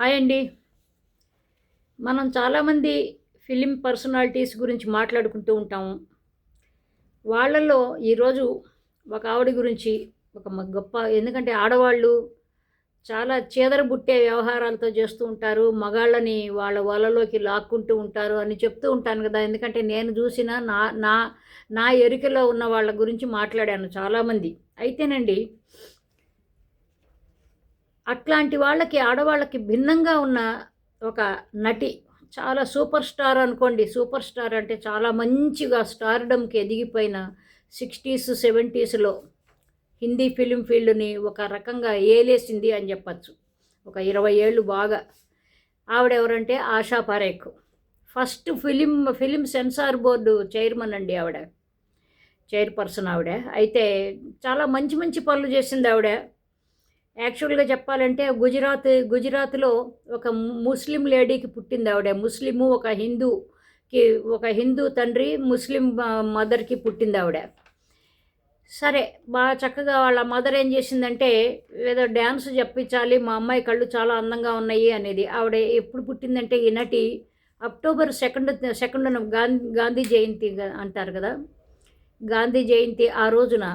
Hi అండి. మనం చాలామంది ఫిలిం పర్సనాలిటీస్ గురించి మాట్లాడుకుంటూ ఉంటాము. వాళ్ళలో ఈరోజు ఒక ఆవిడ గురించి ఒక మ- గొప్ప ఎందుకంటే ఆడవాళ్ళు చాలా చేదరబుట్టే వ్యవహారాలతో చేస్తూ ఉంటారు. మగాళ్ళని వాళ్ళ వలలోకి లాక్కుంటూ ఉంటారు అని చెప్తూ ఉంటాను కదా. ఎందుకంటే నేను చూసిన నా నా నా ఎరికలో ఉన్న వాళ్ళ గురించి మాట్లాడాను చాలామంది అయితేనండి అట్లాంటి వాళ్ళకి ఆడవాళ్ళకి భిన్నంగా ఉన్న ఒక నటి చాలా సూపర్ స్టార్ అనుకోండి. సూపర్ స్టార్ అంటే చాలా మంచిగా స్టార్డమ్కి ఎదిగిపోయిన సిక్స్టీస్ సెవెంటీస్లో హిందీ ఫిలిం ఫీల్డ్ని ఒక రకంగా ఏలేసింది అని చెప్పచ్చు. ఒక ఇరవై ఏళ్ళు బాగా. ఆవిడ ఎవరంటే Asha Parekh first film film censor board chairman అండి ఆవిడ. చైర్పర్సన్ ఆవిడ. అయితే చాలా మంచి మంచి పనులు చేసింది ఆవిడ. యాక్చువల్గా చెప్పాలంటే గుజరాత్ గుజరాత్లో ఒక ముస్లిం లేడీకి పుట్టింది ఆవిడ. ముస్లిము ఒక హిందూకి ఒక హిందూ తండ్రి ముస్లిం మదర్కి పుట్టింది ఆవిడ. సరే బాగా చక్కగా వాళ్ళ మదర్ ఏం చేసిందంటే ఏదో డ్యాన్స్ చెప్పించాలి మా అమ్మాయి కళ్ళు చాలా అందంగా ఉన్నాయి అనేది. ఆవిడ ఎప్పుడు పుట్టిందంటే ఈ నటి October second second Gandhi Gandhi Jayanti అంటారు కదా? గాంధీ జయంతి ఆ రోజున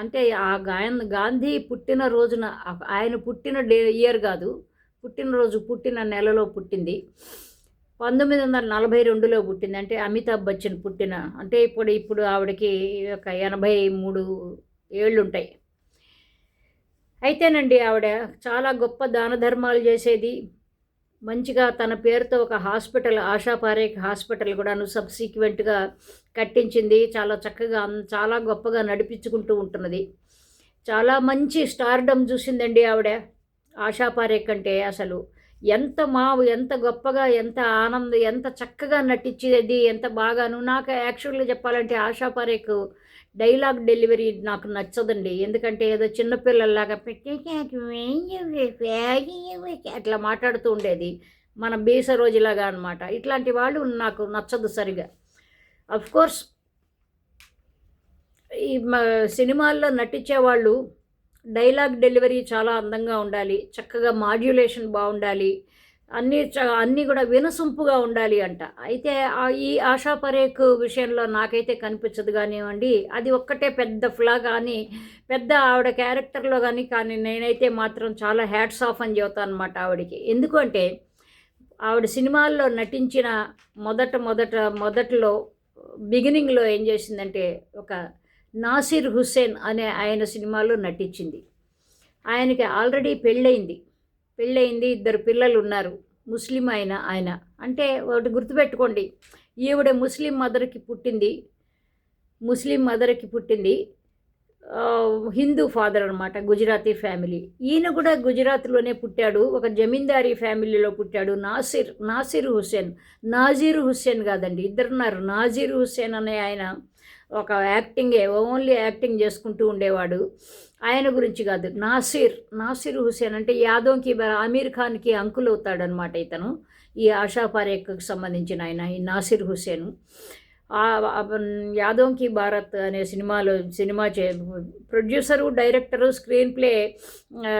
అంటే ఆ గాయన్ గాంధీ పుట్టిన రోజున ఆయన పుట్టిన డే ఇయర్ కాదు పుట్టినరోజు పుట్టిన నెలలో పుట్టింది. పంతొమ్మిది వందల నలభై రెండులో పుట్టింది. అంటే అమితాబ్ బచ్చన్ పుట్టిన అంటే ఇప్పుడు ఇప్పుడు ఆవిడకి ఒక ఎనభై మూడు ఏళ్ళు ఉంటాయి అయితేనండి ఆవిడ చాలా గొప్ప దాన ధర్మాలు చేసేది. మంచిగా తన పేరుతో ఒక హాస్పిటల్ ఆశా పారేఖ్ హాస్పిటల్ కూడాను సబ్సీక్వెంట్గా కట్టించింది. చాలా చక్కగా చాలా గొప్పగా నడిపించుకుంటూ ఉంటున్నది. చాలా మంచి స్టార్డమ్ చూసిందండి ఆవిడ. ఆశా పారేఖ్ అంటే అసలు. ఎంత మా ఎంత గొప్పగా ఎంత ఆనందం ఎంత చక్కగా నటించేది ఎంత బాగాను. నాకు యాక్చువల్గా చెప్పాలంటే ఆశా పారేఖ్ డైలాగ్ డెలివరీ నాకు నచ్చదండి. ఎందుకంటే ఏదో చిన్నపిల్లల్లాగా అట్లా మాట్లాడుతూ ఉండేది. మన బీస రోజులాగా అనమాట ఇట్లాంటి వాళ్ళు నాకు నచ్చదు సరిగా. అఫ్కోర్స్ ఈ సినిమాల్లో నటించే వాళ్ళు డైలాగ్ డెలివరీ చాలా అందంగా ఉండాలి చక్కగా మాడ్యులేషన్ బాగుండాలి అన్నీ చ అన్నీ కూడా వినసొంపుగా ఉండాలి అంట. అయితే ఈ ఆశా పరేఖ్ విషయంలో నాకైతే కనిపించదు కానివ్వండి అది ఒక్కటే పెద్ద ఫ్లా కానీ పెద్ద ఆవిడ క్యారెక్టర్లో కానీ కానీ నేనైతే మాత్రం చాలా హ్యాట్స్ ఆఫ్ అని చెబుతాను అనమాట ఆవిడకి. ఎందుకంటే ఆవిడ సినిమాల్లో నటించిన మొదట మొదట మొదట్లో బిగినింగ్లో ఏం చేసిందంటే ఒక నాసిర్ హుస్సేన్ అనే ఆయన సినిమాలో నటించింది. ఆయనకి ఆల్రెడీ పెళ్ళయింది. పెళ్ళయింది ఇద్దరు పిల్లలు ఉన్నారు ముస్లిం ఆయన ఆయన. అంటే ఒకటి గుర్తుపెట్టుకోండి ఈవిడ ముస్లిం మదర్కి పుట్టింది. ముస్లిం మదర్కి పుట్టింది. హిందూ ఫాదర్ అనమాట గుజరాతీ ఫ్యామిలీ. ఈయన కూడా గుజరాత్లోనే పుట్టాడు. ఒక జమీందారీ ఫ్యామిలీలో పుట్టాడు. నాసిర్ నాసిర్ హుస్సేన్ నాజీర్ హుస్సేన్ కాదండి ఇద్దరున్నారు. నాజీర్ హుస్సేన్ అనే ఆయన ఒక యాక్టింగే ఓన్లీ యాక్టింగ్ చేసుకుంటూ ఉండేవాడు. ఆయన గురించి కాదు నాసిర్ నాసిర్ హుసేన్ అంటే యాదవ్కి బ- ఆమీర్ ఖాన్కి అంకుల్ అవుతాడనమాట ఇతను ఈ ఆశా పారేఖకు సంబంధించిన ఆయన ఈ నాసిర్ హుస్సేన్. యాదవ్కి భారత్ అనే సినిమాలో సినిమా చే producer director screenplay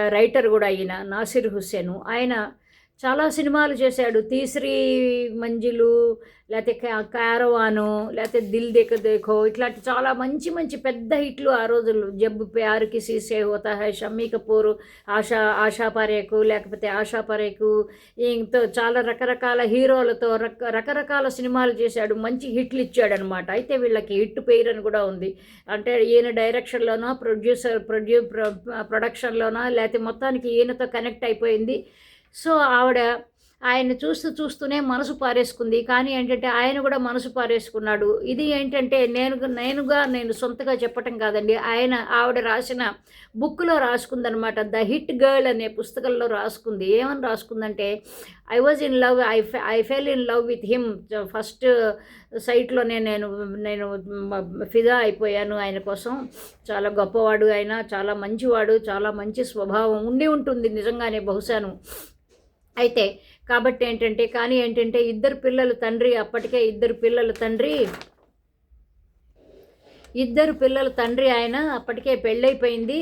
writer కూడా అయిన నాసిర్ హుస్సేన్. ఆయన చాలా సినిమాలు చేశాడు. తీసరి మంజిలు లేకపోతే కా- కారవాను లేకపోతే దిల్ దేఖ దేఖో ఇట్లాంటి చాలా మంచి మంచి పెద్ద హిట్లు ఆ రోజులు జబ్బు ప్యారుకి సీసే హోతా హై షమ్మీ కపూర్ ఆశా ఆశా పరేకు లేకపోతే ఆశా పరేకు ఇంతో చాలా రకరకాల హీరోలతో రక రకరకాల సినిమాలు చేశాడు. మంచి హిట్లు ఇచ్చాడనమాట. అయితే వీళ్ళకి హిట్ పేరు అని కూడా ఉంది. అంటే ఈయన డైరెక్షన్లోనో ప్రొడ్యూసర్ ప్రొడ్యూ ప్రొ- ప్రొడక్షన్లోనో లేకపోతే మొత్తానికి ఈయనతో కనెక్ట్ అయిపోయింది. సో ఆవిడ ఆయన చూస్తూ చూస్తూనే మనసు పారేసుకుంది. కానీ ఏంటంటే ఆయన కూడా మనసు పారేసుకున్నాడు. ఇది ఏంటంటే నేను నేనుగా నేను సొంతగా చెప్పటం కాదండి. ఆయన ఆవిడ రాసిన బుక్లో రాసుకుందనమాట ద హిట్ గర్ల్ అనే పుస్తకంలో రాసుకుంది. ఏమని రాసుకుందంటే I was in love I I fell in love with him. First సైట్లోనే నేను నేను ఫిదా అయిపోయాను ఆయన కోసం. చాలా గొప్పవాడు ఆయన చాలా మంచివాడు చాలా మంచి స్వభావం ఉండి ఉంటుంది నిజంగానే బహుశాను. అయితే కాబట్టి ఏంటంటే కానీ ఏంటంటే ఇద్దరు పిల్లలు తండ్రి అప్పటికే ఇద్దరు పిల్లలు తండ్రి ఇద్దరు పిల్లల తండ్రి ఆయన అప్పటికే పెళ్ళైపోయింది.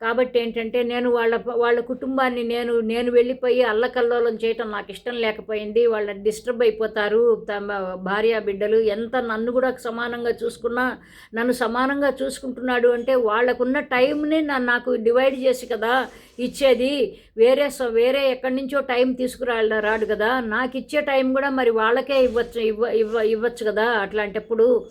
కాబట్టి ఏంటంటే నేను వాళ్ళ వాళ్ళ కుటుంబాన్ని నేను నేను వెళ్ళిపోయి అల్లకల్లోలం చేయటం నాకు ఇష్టం లేకపోయింది. వాళ్ళ డిస్టర్బ్ అయిపోతారు. తమ భార్య బిడ్డలు ఎంత నన్ను కూడా సమానంగా చూసుకున్నా నన్ను సమానంగా చూసుకుంటున్నాడు అంటే వాళ్ళకున్న టైంని నా- నాకు డివైడ్ చేసి కదా ఇచ్చేది. వేరే స- వేరే ఎక్కడి నుంచో టైం తీసుకురా రాడు కదా. నాకు ఇచ్చే టైం కూడా మరి వాళ్ళకే ఇవ్వచ్చు ఇవ్వ ఇవ్వ ఇవ్వచ్చు కదా అట్లాంటప్పుడు.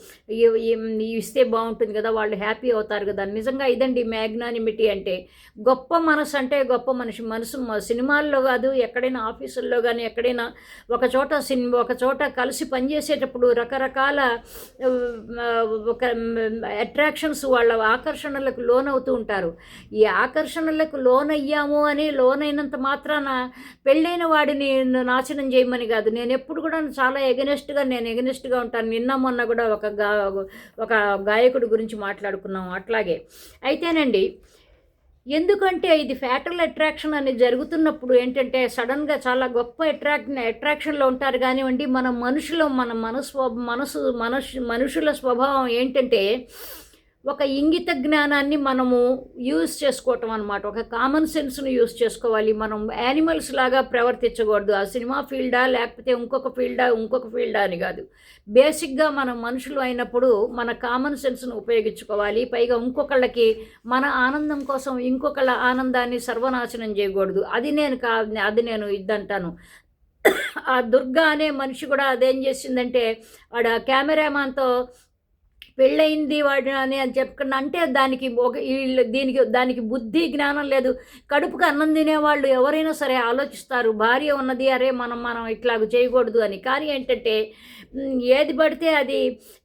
ఇస్తే బాగుంటుంది కదా వాళ్ళు హ్యాపీ అవుతారు కదా. నిజంగా ఇదండి మ్యాగ్నానిమిటీ అంటే. గొప్ప మనసు అంటే గొప్ప మనిషి మనసు సినిమాల్లో కాదు ఎక్కడైనా ఆఫీసుల్లో కానీ ఎక్కడైనా ఒక చోట సినిమా ఒక చోట కలిసి పనిచేసేటప్పుడు రకరకాల ఒక అట్రాక్షన్స్ వాళ్ళ ఆకర్షణలకు లోనవుతూ ఉంటారు. ఈ ఆకర్షణలకు లోనయ్యాము అని లోనైనంత మాత్రాన పెళ్ళైన వాడిని నాశనం చేయమని కాదు. నేను ఎప్పుడు కూడా చాలా ఎగనెస్ట్గా నేను ఎగనెస్ట్గా ఉంటాను. నిన్న మొన్న కూడా ఒక గా ఒక గాయకుడి గురించి మాట్లాడుకున్నాం. అట్లాగే. అయితేనండి ఎందుకంటే ఇది ఫ్యాటల్ అట్రాక్షన్ అనేది జరుగుతున్నప్పుడు ఏంటంటే సడన్గా చాలా గొప్ప అట్రాక్ అట్రాక్షన్లో ఉంటారు కానివ్వండి మన మనుషులు మన మనసు మనసు మనుషు మనుషుల స్వభావం ఏంటంటే ఒక ఇంగిత జ్ఞానాన్ని మనము యూజ్ చేసుకోవటం అనమాట ఒక కామన్ సెన్స్ను యూజ్ చేసుకోవాలి. మనం యానిమల్స్ లాగా ప్రవర్తించకూడదు. ఆ సినిమా ఫీల్డా లేకపోతే ఇంకొక ఫీల్డా ఇంకొక ఫీల్డా అని కాదు. బేసిక్గా మనం మనుషులు అయినప్పుడు మన కామన్ సెన్స్ను ఉపయోగించుకోవాలి. పైగా ఇంకొకళ్ళకి మన ఆనందం కోసం ఇంకొకళ్ళ ఆనందాన్ని సర్వనాశనం చేయకూడదు. అది నేను కా అది నేను ఇద్దంటాను ఆ దుర్గా అనే మనిషి కూడా అదేం చేసిందంటే వాడు ఆ కెమెరామాన్తో పెళ్ళయింది వాడు అని అని చెప్పకుండా అంటే దానికి ఒక వీళ్ళు దీనికి దానికి బుద్ధి జ్ఞానం లేదు. కడుపుకి అన్నం తినేవాళ్ళు ఎవరైనా సరే ఆలోచిస్తారు భార్య ఉన్నది అరే మనం మనం ఇట్లాగ చేయకూడదు అని. కానీ ఏంటంటే ఏది పడితే అది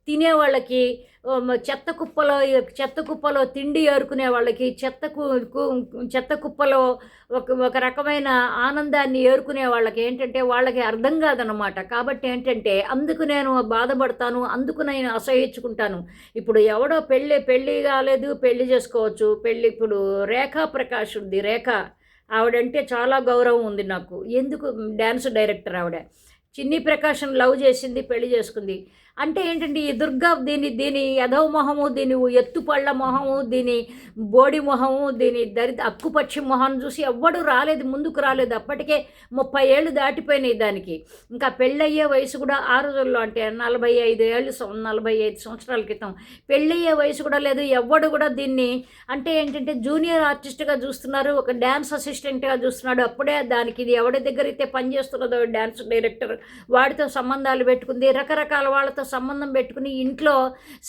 తినేవాళ్ళకి చెత్త కుప్పలో చెత్త కుప్పలో తిండి ఏరుకునే వాళ్ళకి చెత్త కు- కు- చెత్త కుప్పలో ఒక ఒక రకమైన ఆనందాన్ని ఏరుకునే వాళ్ళకి ఏంటంటే వాళ్ళకి అర్థం కాదనమాట కాబట్టి ఏంటంటే అందుకు నేను బాధపడతాను అందుకు నేను అసహించుకుంటాను. ఇప్పుడు ఎవడో పెళ్ళి పెళ్ళి కాలేదు పెళ్ళి చేసుకోవచ్చు. పెళ్ళి ఇప్పుడు రేఖా ప్రకాష్ ఉంది రేఖ. ఆవిడంటే చాలా గౌరవం ఉంది నాకు. ఎందుకు? డ్యాన్స్ డైరెక్టర్ ఆవిడ. చిన్ని ప్రకాశం లవ్ చేసింది పెళ్ళి చేసుకుంది. అంటే ఏంటంటే ఈ దుర్గా దీని దీని యధవ మొహము దీని ఎత్తుపళ్ళ మొహము దీని బోడి మొహము దీని దరిద్ర అక్కుపక్షి మొహం చూసి ఎవ్వడు రాలేదు ముందుకు రాలేదు. అప్పటికే ముప్పై ఏళ్ళు దాటిపోయినాయి దానికి. ఇంకా పెళ్ళయ్యే వయసు కూడా ఆ రోజుల్లో అంటే నలభై ఐదు ఏళ్ళు నలభై ఐదు సంవత్సరాల క్రితం. పెళ్ళయ్యే వయసు కూడా లేదు ఎవ్వడు కూడా దీన్ని అంటే ఏంటంటే జూనియర్ ఆర్టిస్ట్గా చూస్తున్నారు ఒక డ్యాన్స్ అసిస్టెంట్గా చూస్తున్నాడు. అప్పుడే దానికి ఇది ఎవడి దగ్గర అయితే పనిచేస్తున్నదో డ్యాన్స్ డైరెక్టర్ వాడితో సంబంధాలు పెట్టుకుంది రకరకాల వాళ్ళతో సంబంధం పెట్టుకుని ఇంట్లో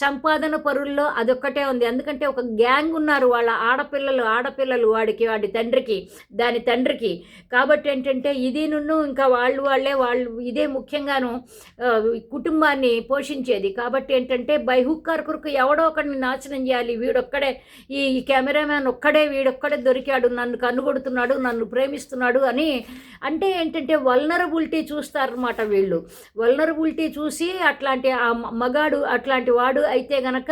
సంపాదన పరుల్లో అదొక్కటే ఉంది. ఎందుకంటే ఒక గ్యాంగ్ ఉన్నారు వాళ్ళ ఆడపిల్లలు ఆడపిల్లలు వాడికి వాడి తండ్రికి దాని తండ్రికి. కాబట్టి ఏంటంటే ఇది నున్ను ఇంకా వాళ్ళు వాళ్ళే వాళ్ళు ఇదే ముఖ్యంగాను కుటుంబాన్ని పోషించేది. కాబట్టి ఏంటంటే బైహుక్కార్ కొరకు ఎవడో ఒకడిని నాశనం చేయాలి. వీడొక్కడే ఈ కెమెరామ్యాన్ ఒక్కడే వీడొక్కడే దొరికాడు నన్ను కనుగొడుతున్నాడు నన్ను ప్రేమిస్తున్నాడు అని. అంటే ఏంటంటే వల్నరబిలిటీ చూస్తారనమాట వీళ్ళు. వల్నరబిలిటీ చూసి అట్లాంటి ఆ మగాడు అట్లాంటి వాడు అయితే గనక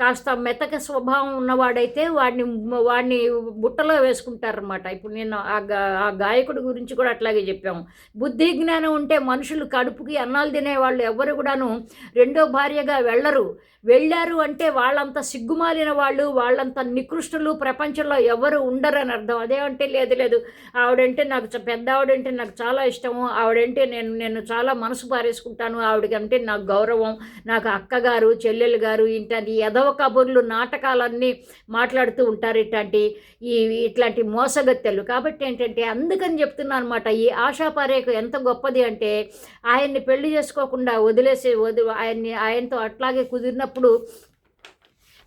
కాస్త మెతక స్వభావం ఉన్నవాడైతే వాడిని వాడిని బుట్టలో వేసుకుంటారనమాట ఇప్పుడు నేను ఆ గా ఆ గాయకుడి గురించి కూడా అట్లాగే చెప్పాము. బుద్ధి జ్ఞానం ఉంటే మనుషులు కడుపుకి అన్నాలు తినేవాళ్ళు ఎవరు కూడాను రెండో భార్యగా వెళ్ళరు. వెళ్ళారు అంటే వాళ్ళంత సిగ్గుమాలిన వాళ్ళు వాళ్ళంత నికృష్టులు ప్రపంచంలో ఎవరు ఉండరు అని అర్థం. అదేమంటే లేదు లేదు ఆవిడంటే నాకు పెద్ద ఆవిడంటే నాకు చాలా ఇష్టము. ఆవిడంటే నేను నేను చాలా మనసు పారేసుకుంటాను. ఆవిడకంటే నాకు గౌరవం. నాకు అక్కగారు చెల్లెలు గారు ఇట్లాంటి ఎదవ కబుర్లు నాటకాలన్నీ మాట్లాడుతూ ఉంటారు ఇట్లాంటి ఈ ఇట్లాంటి మోసగత్తెలు. కాబట్టి ఏంటంటే అందుకని చెప్తున్నా అనమాట ఈ ఆశాపారేకు ఎంత గొప్పది అంటే ఆయన్ని పెళ్ళి చేసుకోకుండా వదిలేసి వది ఆయన్ని ఆయనతో అట్లాగే కుదిరినప్పుడు అప్పుడు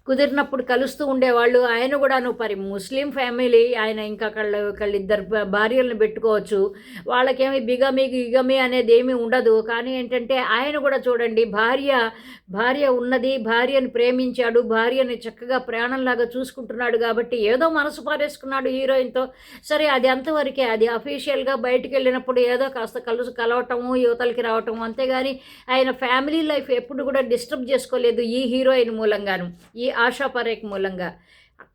కుదిరినప్పుడు కలుస్తూ ఉండేవాళ్ళు. ఆయన కూడాను పరి ముస్లిం ఫ్యామిలీ ఆయన ఇంకా కళ్ళ ఇద్దరు భార్యలను పెట్టుకోవచ్చు. వాళ్ళకేమి బిగమి గిగమి అనేది ఏమీ ఉండదు. కానీ ఏంటంటే ఆయన కూడా చూడండి భార్య భార్య ఉన్నది భార్యను ప్రేమించాడు భార్యని చక్కగా ప్రాణంలాగా చూసుకుంటున్నాడు కాబట్టి ఏదో మనసు పారేసుకున్నాడు హీరోయిన్తో. సరే అది అంతవరకే. అది అఫీషియల్గా బయటికి వెళ్ళినప్పుడు ఏదో కాస్త కలుసు కలవటము యువతలకి రావటము అంతేగాని ఆయన ఫ్యామిలీ లైఫ్ ఎప్పుడు కూడా డిస్టర్బ్ చేసుకోలేదు ఈ హీరోయిన్ మూలంగాను. ఈ ఆశా పరేఖ్ మూలంగా.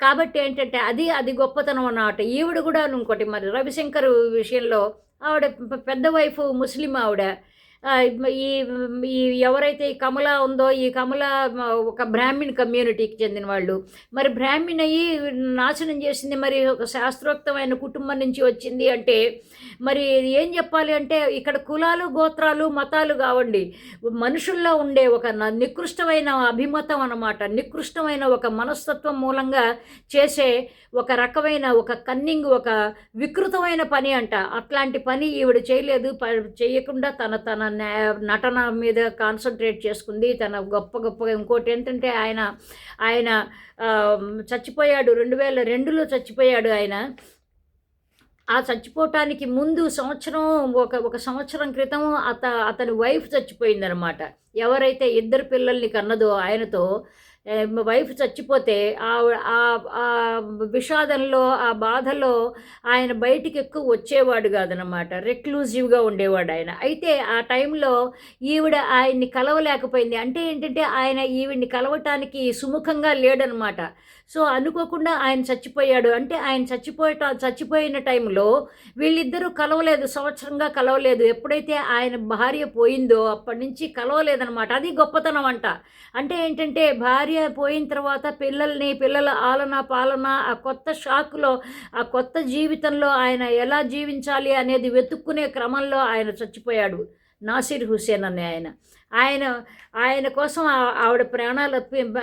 కాబట్టి ఏంటంటే అది అది గొప్పతనం అన్నమాట. ఈవిడ కూడా ఇంకోటి మరి రవిశంకర్ విషయంలో ఆవిడ పెద్ద వైఫ్ ముస్లిం ఆవిడ. ఈ ఈ ఎవరైతే ఈ కమల ఉందో ఈ కమల ఒక బ్రాహ్మణ్ కమ్యూనిటీకి చెందిన వాళ్ళు మరి బ్రాహ్మణ్ అయ్యి నాశనం చేసింది మరి ఒక శాస్త్రోక్తమైన కుటుంబం నుంచి వచ్చింది అంటే మరి ఏం చెప్పాలి అంటే ఇక్కడ కులాలు గోత్రాలు మతాలు కావండి. మనుషుల్లో ఉండే ఒక నికృష్టమైన అభిమతం అన్నమాట. నికృష్టమైన ఒక మనస్తత్వం మూలంగా చేసే ఒక రకమైన ఒక కన్నింగ్ ఒక వికృతమైన పని అంట. అట్లాంటి పని ఈవిడ చేయలేదు ప- చేయకుండా తన తన నటన మీద కాన్సన్ట్రేట్ చేసుకుంది. తన గొప్ప గొప్పగా ఇంకోటి ఏంటంటే ఆయన ఆయన చచ్చిపోయాడు. రెండు వేల రెండులో చచ్చిపోయాడు ఆయన. ఆ చచ్చిపోవటానికి ముందు సంవత్సరం ఒక ఒక సంవత్సరం క్రితం అత అతని వైఫ్ చచ్చిపోయిందనమాట ఎవరైతే ఇద్దరు పిల్లల్ని కన్నదో ఆయనతో వైఫ్ చచ్చిపోతే ఆ ఆ- విషాదంలో ఆ బాధలో ఆయన బయటికి ఎక్కువ వచ్చేవాడు కాదనమాట రెక్లూజివ్గా ఉండేవాడు ఆయన. అయితే ఆ టైంలో ఈవిడ ఆయన్ని కలవలేకపోయింది. అంటే ఏంటంటే ఆయన ఈవిడ్ని కలవటానికి సుముఖంగా లేడనమాట సో అనుకోకుండా ఆయన చచ్చిపోయాడు. అంటే ఆయన చచ్చిపోయేట చచ్చిపోయిన టైంలో వీళ్ళిద్దరూ కలవలేదు సంవత్సరంగా కలవలేదు. ఎప్పుడైతే ఆయన భార్య పోయిందో అప్పటి నుంచి కలవలేదనమాట అది గొప్పతనం అంట. అంటే ఏంటంటే భార్య పోయిన తర్వాత పిల్లల్ని పిల్లల ఆలన పాలన ఆ కొత్త షాక్లో ఆ కొత్త జీవితంలో ఆయన ఎలా జీవించాలి అనేది వెతుక్కునే క్రమంలో ఆయన చచ్చిపోయాడు. నాసిర్ హుసేన్ అనే ఆయన. ఆయన ఆయన కోసం ఆవిడ ప్రాణాలు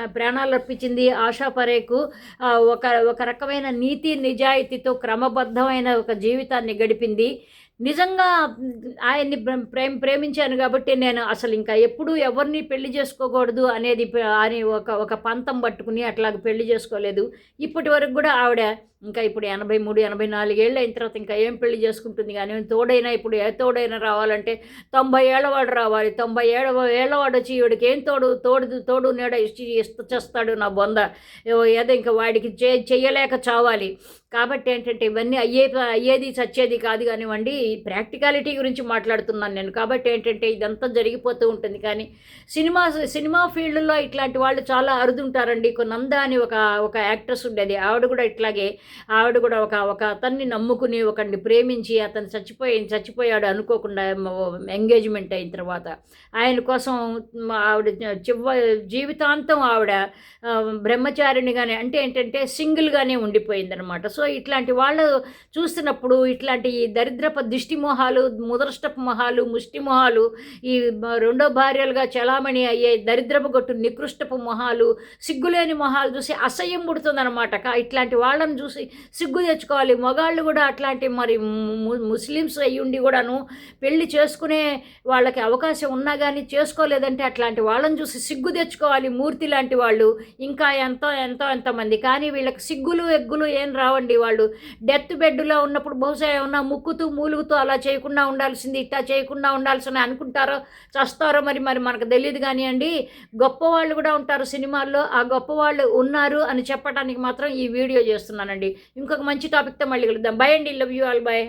ప్రాణాలు అర్పించింది ఆశా పరేకు. ఒక ఒక రకమైన నీతి నిజాయితీతో క్రమబద్ధమైన ఒక జీవితాన్ని గడిపింది. నిజంగా ఆయన్ని ప్ర- ప్రేమ ప్రేమించాను కాబట్టి నేను అసలు ఇంకా ఎప్పుడు ఎవరిని పెళ్ళి చేసుకోకూడదు అనేది అని ఒక ఒక పంతం పట్టుకుని అట్లాగ పెళ్ళి చేసుకోలేదు. ఇప్పటి వరకు కూడా ఆవిడ ఇంకా ఇప్పుడు ఎనభై మూడు ఎనభై నాలుగేళ్ళు అయిన తర్వాత ఇంకా ఏం పెళ్ళి చేసుకుంటుంది కానీ తోడైనా ఇప్పుడు ఏ తోడైనా రావాలంటే తొంభై ఏళ్ళవాడు రావాలి. తొంభై ఏళ్ళ ఏళ్ళవాడు వచ్చి ఈవిడికి ఏం తోడు తోడు తోడు నీడ ఇష్ట ఇస్తూ చేస్తాడు నా బొంద. ఏదో ఇంకా వాడికి చే చెయ్యలేక చావాలి. కాబట్టి ఏంటంటే ఇవన్నీ అయ్యే అయ్యేది చచ్చేది కాదు కానివ్వండి ప్రాక్టికాలిటీ గురించి మాట్లాడుతున్నాను నేను. కాబట్టి ఏంటంటే ఇదంతా జరిగిపోతూ ఉంటుంది. కానీ సినిమా సినిమా ఫీల్డ్లో ఇట్లాంటి వాళ్ళు చాలా అరుదుంటారండి. నంద అని ఒక ఒక యాక్ట్రెస్ ఉండేది. ఆవిడ కూడా ఇట్లాగే ఆవిడ కూడా ఒక ఒక అతన్ని నమ్ముకుని ఒకని ప్రేమించి అతను చచ్చిపోయి చచ్చిపోయాడు అనుకోకుండా ఎంగేజ్మెంట్ అయిన తర్వాత. ఆయన కోసం ఆవిడ చివ జీవితాంతం ఆవిడ బ్రహ్మచారిణిగానే అంటే ఏంటంటే సింగిల్గానే ఉండిపోయిందనమాట. సో ఇట్లాంటి వాళ్ళు చూస్తున్నప్పుడు ఇట్లాంటి ఈ దిష్టి మొహాలు ముదరష్టపు మొహాలు ముష్టి మొహాలు ఈ రెండో భార్యలుగా చలామణి అయ్యే దరిద్రపు గొట్టు నికృష్టపు మొహాలు సిగ్గులేని మొహాలు చూసి అసహ్యం పుడుతుందనమాట కా- ఇట్లాంటి వాళ్ళని చూసి సిగ్గు తెచ్చుకోవాలి. మగాళ్ళు కూడా అట్లాంటి మరి ముస్లిమ్స్ అయ్యుండి కూడాను పెళ్ళి చేసుకునే వాళ్ళకి అవకాశం ఉన్నా కానీ చేసుకోలేదంటే అట్లాంటి వాళ్ళని చూసి సిగ్గు తెచ్చుకోవాలి మూర్తి లాంటి వాళ్ళు. ఇంకా ఎంతో ఎంతో ఎంతమంది కానీ వీళ్ళకి సిగ్గులు ఎగ్గులు ఏం రావండి వాళ్ళు. డెత్ బెడ్లో ఉన్నప్పుడు బహుశా ఏమన్నా ముక్కుతూ మూలుగుతూ అలా చేయకుండా ఉండాల్సింది ఇట్టా చేయకుండా ఉండాల్సింది అనుకుంటారో చస్తారో మరి మరి మనకు తెలియదు కానివ్వండి గొప్ప వాళ్ళు కూడా ఉంటారు సినిమాల్లో ఆ గొప్ప వాళ్ళు ఉన్నారు అని చెప్పడానికి మాత్రం ఈ వీడియో చేస్తున్నానండి. ఇంకొక మంచి టాపిక్తో మళ్ళీ కలుద్దాం. బై అండి. Love you all by